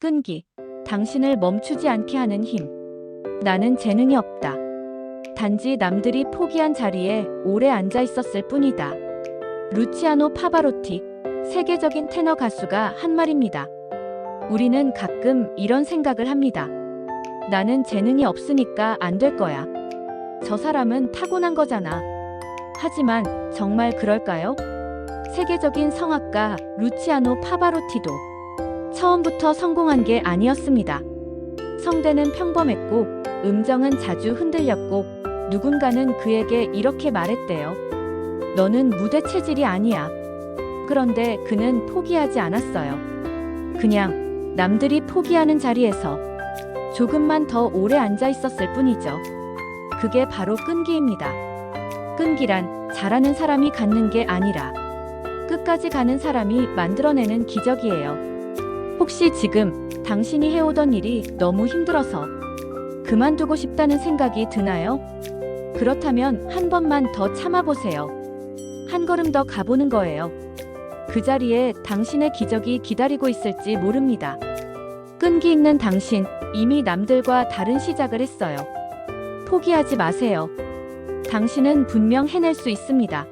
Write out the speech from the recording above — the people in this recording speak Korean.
끈기. 당신을 멈추지 않게 하는 힘. 나는 재능이 없다. 단지 남들이 포기한 자리에 오래 앉아 있었을 뿐이다. 루치아노 파바로티, 세계적인 테너 가수가 한 말입니다. 우리는 가끔 이런 생각을 합니다. 나는 재능이 없으니까 안 될 거야. 저 사람은 타고난 거잖아. 하지만 정말 그럴까요? 세계적인 성악가 루치아노 파바로티도 처음부터 성공한 게 아니었습니다. 성대는 평범했고 음정은 자주 흔들렸고 누군가는 그에게 이렇게 말했대요. 너는 무대 체질이 아니야. 그런데 그는 포기하지 않았어요. 그냥 남들이 포기하는 자리에서 조금만 더 오래 앉아 있었을 뿐이죠. 그게 바로 끈기입니다. 끈기란 잘하는 사람이 갖는 게 아니라 끝까지 가는 사람이 만들어내는 기적이에요. 혹시 지금 당신이 해오던 일이 너무 힘들어서 그만두고 싶다는 생각이 드나요? 그렇다면 한 번만 더 참아보세요. 한 걸음 더 가보는 거예요. 그 자리에 당신의 기적이 기다리고 있을지 모릅니다. 끈기 있는 당신, 이미 남들과 다른 시작을 했어요. 포기하지 마세요. 당신은 분명 해낼 수 있습니다.